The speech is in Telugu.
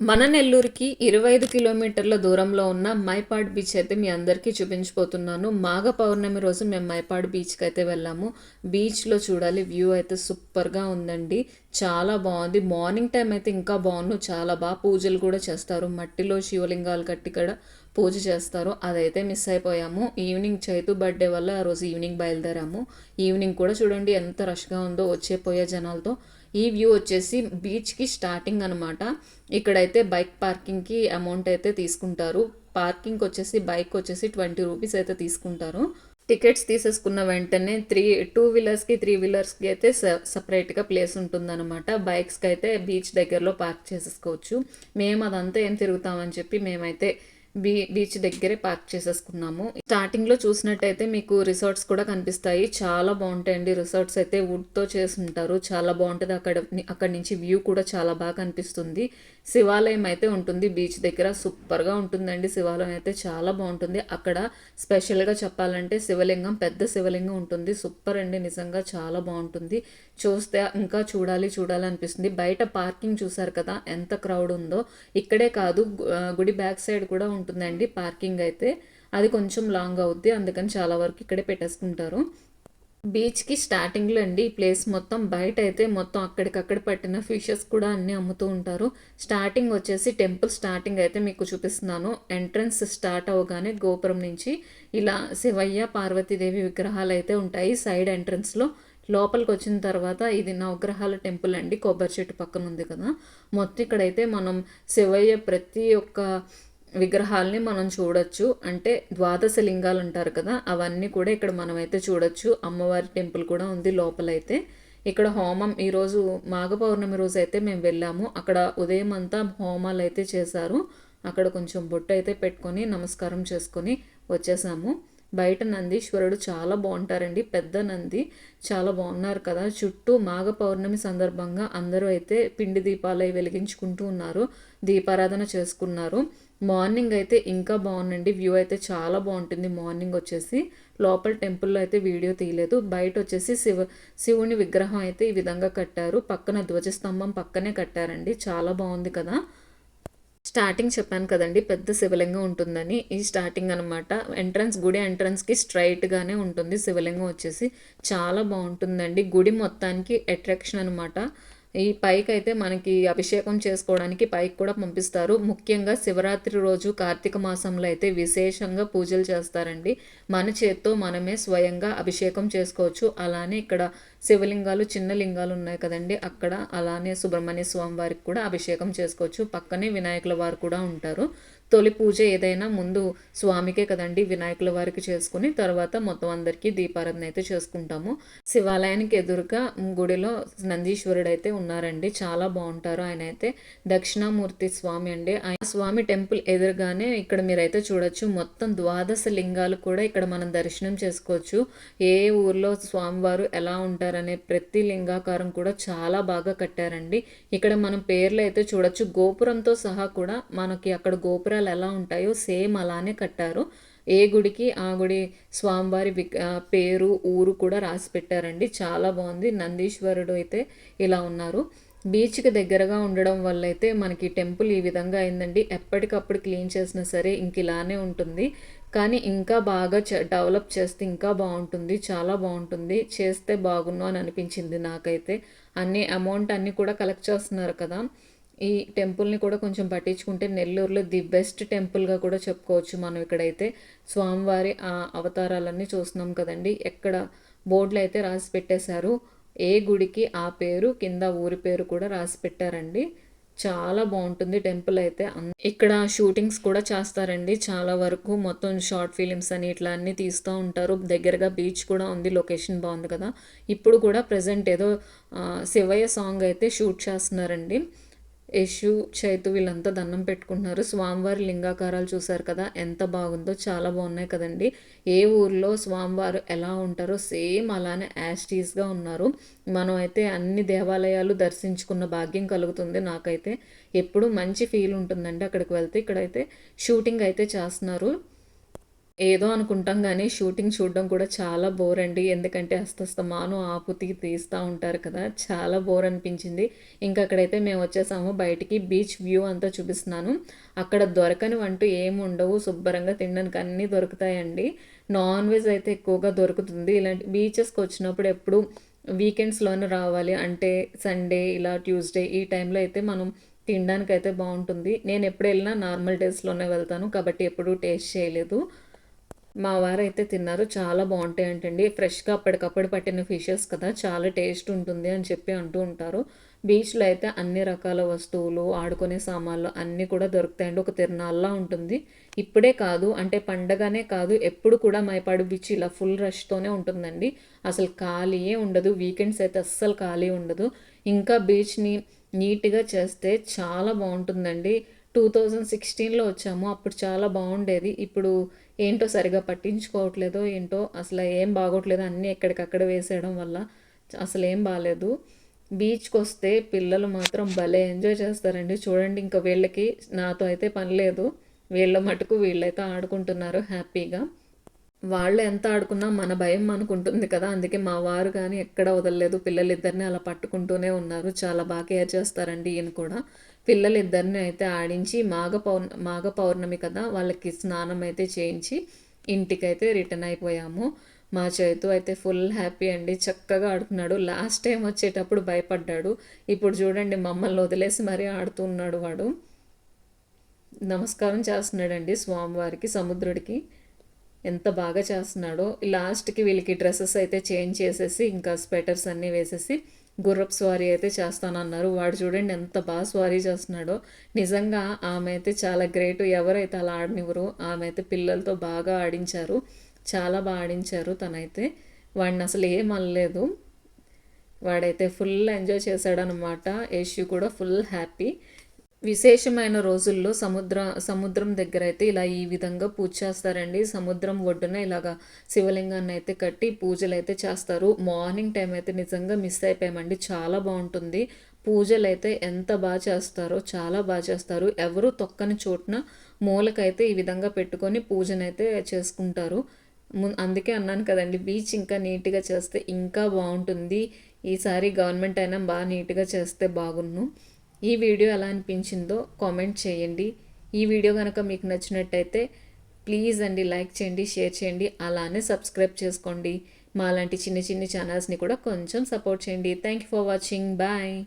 మన నెల్లూరుకి ఇరవై ఐదు కిలోమీటర్ల దూరంలో ఉన్న మైపాడ్ బీచ్ అయితే మీ అందరికీ చూపించబోతున్నాను. మాఘ పౌర్ణమి రోజు మేము మైపాడ్ బీచ్కి అయితే వెళ్ళాము. బీచ్లో చూడాలి వ్యూ అయితే సూపర్గా ఉందండి. చాలా బాగుంది. మార్నింగ్ టైం అయితే ఇంకా బాగుండు. చాలా బాగా పూజలు కూడా చేస్తారు. మట్టిలో శివలింగాలు కట్టి ఇక్కడ పూజ చేస్తారు. అదైతే మిస్ అయిపోయాము. ఈవినింగ్ చైతు బర్త్డే వల్ల ఆ రోజు ఈవినింగ్ బయలుదేరాము. ఈవినింగ్ కూడా చూడండి ఎంత రష్గా ఉందో వచ్చే పోయే జనాలతో. ఈ వ్యూ వచ్చేసి బీచ్కి స్టార్టింగ్ అనమాట ఇక్కడైతే బైక్ పార్కింగ్కి అమౌంట్ అయితే తీసుకుంటారు. పార్కింగ్ వచ్చేసి బైక్ వచ్చేసి ట్వంటీ రూపీస్ అయితే తీసుకుంటారు. టికెట్స్ తీసేసుకున్న వెంటనే త్రీ టూ వీలర్స్కి త్రీ వీలర్స్కి అయితే సపరేట్గా ప్లేస్ ఉంటుందన్నమాట. బైక్స్కి అయితే బీచ్ దగ్గరలో పార్క్ చేసేసుకోవచ్చు. మేము అదంతా ఏం తిరుగుతామని చెప్పి మేమైతే బీ బీచ్ దగ్గరే పార్క్ చేసేసుకున్నాము. స్టార్టింగ్లో చూసినట్టయితే మీకు రిసార్ట్స్ కూడా కనిపిస్తాయి. చాలా బాగుంటాయండి రిసార్ట్స్ అయితే. వుడ్తో చేసి ఉంటారు చాలా బాగుంటుంది. అక్కడ అక్కడ నుంచి వ్యూ కూడా చాలా బాగా కనిపిస్తుంది. శివాలయం అయితే ఉంటుంది. బీచ్ దగ్గర సూపర్గా ఉంటుందండి. శివాలయం అయితే చాలా బాగుంటుంది. అక్కడ స్పెషల్గా చెప్పాలంటే శివలింగం పెద్ద శివలింగం ఉంటుంది. సూపర్ అండి. నిజంగా చాలా బాగుంటుంది. చూస్తే ఇంకా చూడాలి చూడాలి అనిపిస్తుంది. బయట పార్కింగ్ చూసారు కదా ఎంత క్రౌడ్ ఉందో. ఇక్కడే కాదు గుడి బ్యాక్ సైడ్ కూడా ఉంటుంది ఉంటుందండి పార్కింగ్ అయితే. అది కొంచెం లాంగ్ అవుద్ది అందుకని చాలా వరకు ఇక్కడే పెట్టేసుకుంటారు. బీచ్కి స్టార్టింగ్లో అండి ఈ ప్లేస్ మొత్తం బయట అయితే మొత్తం అక్కడికక్కడ పట్టిన ఫిషెస్ కూడా అన్నీ అమ్ముతూ ఉంటారు. స్టార్టింగ్ వచ్చేసి టెంపుల్ స్టార్టింగ్ అయితే మీకు చూపిస్తున్నాను. ఎంట్రన్స్ స్టార్ట్ అవగానే గోపురం నుంచి ఇలా శివయ్య పార్వతీదేవి విగ్రహాలు అయితే ఉంటాయి సైడ్ ఎంట్రన్స్లో లోపలికి వచ్చిన తర్వాత ఇది నవగ్రహాల టెంపుల్ అండి కొబ్బరి చెట్టు పక్కన ఉంది కదా. మొత్తం ఇక్కడైతే మనం శివయ్య ప్రతి ఒక్క విగ్రహాలని మనం చూడొచ్చు. అంటే ద్వాదశ లింగాలు అంటారు కదా అవన్నీ కూడా ఇక్కడ మనమైతే చూడొచ్చు. అమ్మవారి టెంపుల్ కూడా ఉంది లోపలైతే. ఇక్కడ హోమం ఈరోజు మాఘ పౌర్ణమి రోజు అయితే మేము వెళ్ళాము. అక్కడ ఉదయం అంతా హోమాలు అయితే చేశారు. అక్కడ కొంచెం బొట్టు అయితే పెట్టుకొని నమస్కారం చేసుకొని వచ్చేసాము. బయట నందీశ్వరుడు చాలా బాగుంటారండి. పెద్ద నంది. చాలా బాగున్నారు కదా. చుట్టూ మాఘ పౌర్ణమి సందర్భంగా అందరూ అయితే పిండి దీపాలు వెలిగించుకుంటూ ఉన్నారు. దీపారాధన చేసుకున్నారు. మార్నింగ్ అయితే ఇంకా బాగుందండి. వ్యూ అయితే చాలా బాగుంటుంది. మార్నింగ్ వచ్చేసి లోపల టెంపుల్లో అయితే వీడియో తీయలేదు. బయట వచ్చేసి శివ శివుని విగ్రహం అయితే ఈ విధంగా కట్టారు. పక్కన ధ్వజస్తంభం పక్కనే కట్టారండి. చాలా బాగుంది కదా. స్టార్టింగ్ చెప్పాను కదండి పెద్ద శివలింగం ఉంటుందని. ఈ స్టార్టింగ్ అనమాట ఎంట్రన్స్ గుడి ఎంట్రన్స్కి స్ట్రైట్గానే ఉంటుంది. శివలింగం వచ్చేసి చాలా బాగుంటుందండి. గుడి మొత్తానికి అట్రాక్షన్ అనమాట ఈ పైకి అయితే మనకి అభిషేకం చేసుకోవడానికి పైకి కూడా పంపిస్తారు. ముఖ్యంగా శివరాత్రి రోజు కార్తీక మాసంలో అయితే విశేషంగా పూజలు చేస్తారండి. మన చేత్తో మనమే స్వయంగా అభిషేకం చేసుకోవచ్చు. అలానే ఇక్కడ శివలింగాలు చిన్న లింగాలు ఉన్నాయి కదండి. అక్కడ అలానే సుబ్రహ్మణ్య స్వామి వారికి కూడా అభిషేకం చేసుకోవచ్చు. పక్కనే వినాయకుల వారు కూడా ఉంటారు. తొలి పూజ ఏదైనా ముందు స్వామికే కదండి వినాయకుల వారికి చేసుకుని తర్వాత మొత్తం అందరికీ దీపారాధన అయితే చేసుకుంటాము. శివాలయానికి ఎదురుగా గుడిలో నందీశ్వరుడు అయితే ఉన్నారండి. చాలా బాగుంటారు. ఆయన అయితే దక్షిణామూర్తి స్వామి అండి. ఆయన స్వామి టెంపుల్ ఎదురుగానే ఇక్కడ మీరైతే చూడొచ్చు. మొత్తం ద్వాదశ లింగాలు కూడా ఇక్కడ మనం దర్శనం చేసుకోవచ్చు. ఏ ఊర్లో స్వామివారు ఎలా ఉంటారనే ప్రతి లింగాకారం కూడా చాలా బాగా కట్టారండి. ఇక్కడ మనం పేర్లు అయితే చూడొచ్చు. గోపురంతో సహా కూడా మనకి అక్కడ గోపురం విగ్రహాలు ఎలా ఉంటాయో సేమ్ అలానే కట్టారు. ఏ గుడికి ఆ గుడి స్వామివారి పేరు ఊరు కూడా రాసి పెట్టారండి. చాలా బాగుంది. నందీశ్వరుడు అయితే ఇలా ఉన్నారు. బీచ్కి దగ్గరగా ఉండడం వల్ల అయితే మనకి టెంపుల్ ఈ విధంగా అయిందండి. ఎప్పటికప్పుడు క్లీన్ చేసినా సరే ఇంక ఇలానే ఉంటుంది. కానీ ఇంకా బాగా డెవలప్ చేస్తే ఇంకా బాగుంటుంది. చాలా బాగుంటుంది. చేస్తే బాగున్నా అని అనిపించింది నాకైతే. అన్ని అమౌంట్ అన్నీ కూడా కలెక్ట్ చేస్తున్నారు కదా. ఈ టెంపుల్ని కూడా కొంచెం పట్టించుకుంటే నెల్లూరులో ది బెస్ట్ టెంపుల్గా కూడా చెప్పుకోవచ్చు మనం ఇక్కడైతే. స్వామివారి ఆ అవతారాలన్నీ చూస్తున్నాం కదండి. ఎక్కడ బోర్డులు అయితే రాసి పెట్టేశారు. ఏ గుడికి ఆ పేరు కింద ఊరి పేరు కూడా రాసి పెట్టారండి. చాలా బాగుంటుంది టెంపుల్ అయితే. ఇక్కడ షూటింగ్స్ కూడా చేస్తారండి. చాలా వరకు మొత్తం షార్ట్ ఫిలిమ్స్ అని ఇట్లా అన్నీ తీస్తూ ఉంటారు. దగ్గరగా బీచ్ కూడా ఉంది లొకేషన్ బాగుంది కదా. ఇప్పుడు కూడా ప్రజెంట్ ఏదో శివయ్య సాంగ్ అయితే షూట్ చేస్తున్నారండి. యశు చైతు వీళ్ళంతా దండం పెట్టుకుంటున్నారు. స్వామివారి లింగాకారాలు చూశారు కదా ఎంత బాగుందో చాలా బాగున్నాయి కదండి. ఏ ఊర్లో స్వామివారు ఎలా ఉంటారో సేమ్ అలానే యాస్టీస్గా ఉన్నారు. మనం అయితే అన్ని దేవాలయాలు దర్శించుకున్న భాగ్యం కలుగుతుంది నాకైతే. ఎప్పుడు మంచి ఫీల్ ఉంటుందండి అక్కడికి వెళ్తే. ఇక్కడైతే షూటింగ్ అయితే చేస్తున్నారు. ఏదో అనుకుంటాం కానీ షూటింగ్ చూడడం కూడా చాలా బోర్ అండి. ఎందుకంటే అస్తస్తమాను ఆపుతి తీస్తూ ఉంటారు కదా. చాలా బోర్ అనిపించింది. ఇంకా అక్కడైతే మేము వచ్చేసాము. బయటికి బీచ్ వ్యూ అంతా చూపిస్తున్నాను. అక్కడ దొరకని అంటూ ఏమి ఉండవు. శుభ్రంగా తినడానికి అన్నీ దొరుకుతాయండి. నాన్ వెజ్ అయితే ఎక్కువగా దొరుకుతుంది. ఇలాంటి బీచెస్కి వచ్చినప్పుడు ఎప్పుడు వీకెండ్స్లోనే రావాలి. అంటే సండే ఇలా ట్యూస్డే ఈ టైంలో అయితే మనం తినడానికి అయితే బాగుంటుంది. నేను ఎప్పుడు వెళ్ళినా నార్మల్ డేస్లోనే వెళ్తాను. కాబట్టి ఎప్పుడూ టేస్ట్ చేయలేదు. మా వారు అయితే తిన్నారు. చాలా బాగుంటాయి అంటండి ఫ్రెష్గా అప్పటికప్పుడు పట్టిన ఫిషెస్ కదా. చాలా టేస్ట్ ఉంటుంది అని చెప్పి అంటూ ఉంటారు. బీచ్లో అయితే అన్ని రకాల వస్తువులు ఆడుకునే సామాన్లు అన్నీ కూడా దొరుకుతాయండి. ఒక తిరునాళ్ళలా ఉంటుంది. ఇప్పుడే కాదు అంటే పండగనే కాదు ఎప్పుడు కూడా మైపాడు బీచ్ ఇలా ఫుల్ రష్తోనే ఉంటుందండి. అసలు ఖాళీయే ఉండదు. వీకెండ్స్ అయితే అస్సలు ఖాళీ ఉండదు. ఇంకా బీచ్ని నీట్గా చేస్తే చాలా బాగుంటుందండి. టూ థౌజండ్ సిక్స్టీన్లో వచ్చాము. అప్పుడు చాలా బాగుండేది. ఇప్పుడు ఏంటో సరిగా పట్టించుకోవట్లేదో ఏంటో అసలు ఏం బాగోట్లేదు అన్నీ ఎక్కడికక్కడ వేసేయడం వల్ల అసలు ఏం బాగాలేదు బీచ్కి వస్తే పిల్లలు మాత్రం భలే ఎంజాయ్ చేస్తారండి. చూడండి ఇంకా వీళ్ళకి నాతో అయితే పని లేదు. వీళ్ళ మటుకు వీళ్ళైతే ఆడుకుంటున్నారు హ్యాపీగా. వాళ్ళు ఎంత ఆడుకున్నా మన భయం అనుకుంటుంది కదా. అందుకే మా వారు కానీ ఎక్కడ వదలలేదు. పిల్లలిద్దరిని అలా పట్టుకుంటూనే ఉన్నారు. చాలా బాగా కేర్ చేస్తారండి ఈయన కూడా. పిల్లలిద్దరిని అయితే ఆడించి మాఘ పౌర్ మాఘ పౌర్ణమి కదా వాళ్ళకి స్నానం అయితే చేయించి ఇంటికైతే రిటర్న్ అయిపోయాము. మా చేతు అయితే ఫుల్ హ్యాపీ అండి. చక్కగా ఆడుతున్నాడు. లాస్ట్ టైం వచ్చేటప్పుడు భయపడ్డాడు. ఇప్పుడు చూడండి మమ్మల్ని వదిలేసి మరీ ఆడుతున్నాడు వాడు. నమస్కారం చేస్తున్నాడండి స్వామివారికి సముద్రుడికి. ఎంత బాగా చేస్తున్నాడో. లాస్ట్కి వీళ్ళకి డ్రెస్సెస్ అయితే చేంజ్ చేసేసి ఇంకా స్వెటర్స్ అన్నీ వేసేసి గుర్రపు స్వారీ అయితే చేస్తానన్నారు. వాడు చూడండి ఎంత బాగా స్వారీ చేస్తున్నాడో. నిజంగా ఆమె అయితే చాలా గ్రేట్. ఎవరైతే అలా ఆడనివ్వరు ఆమె అయితే పిల్లలతో బాగా ఆడించారు. చాలా బాగా ఆడించారు తనైతే. వాడిని అసలు ఏం అనలేదు. వాడైతే ఫుల్ ఎంజాయ్ చేశాడనమాట యశు కూడా ఫుల్ హ్యాపీ. విశేషమైన రోజుల్లో సముద్ర సముద్రం దగ్గర అయితే ఇలా ఈ విధంగా పూజ చేస్తారండి. సముద్రం ఒడ్డున ఇలాగా శివలింగాన్ని అయితే కట్టి పూజలు అయితే చేస్తారు. మార్నింగ్ టైం అయితే నిజంగా మిస్ అయిపోయామండి. చాలా బాగుంటుంది. పూజలు అయితే ఎంత బాగా చేస్తారో చాలా బాగా చేస్తారు. ఎవరు తొక్కని చోటున మూలకైతే ఈ విధంగా పెట్టుకొని పూజనైతే చేసుకుంటారు. అందుకే అన్నాను కదండి బీచ్ ఇంకా నీట్గా చేస్తే ఇంకా బాగుంటుంది. ఈసారి గవర్నమెంట్ అయినా బాగా నీట్గా చేస్తే బాగున్ను. ఈ వీడియో ఎలా అనిపించిందో కామెంట్ చేయండి. ఈ వీడియో కనుక మీకు నచ్చినట్టయితే ప్లీజ్ అండి లైక్ చేయండి షేర్ చేయండి అలానే సబ్స్క్రైబ్ చేసుకోండి. మా లాంటి చిన్న చిన్న ఛానల్స్ని కూడా కొంచెం సపోర్ట్ చేయండి. Thank you for watching bye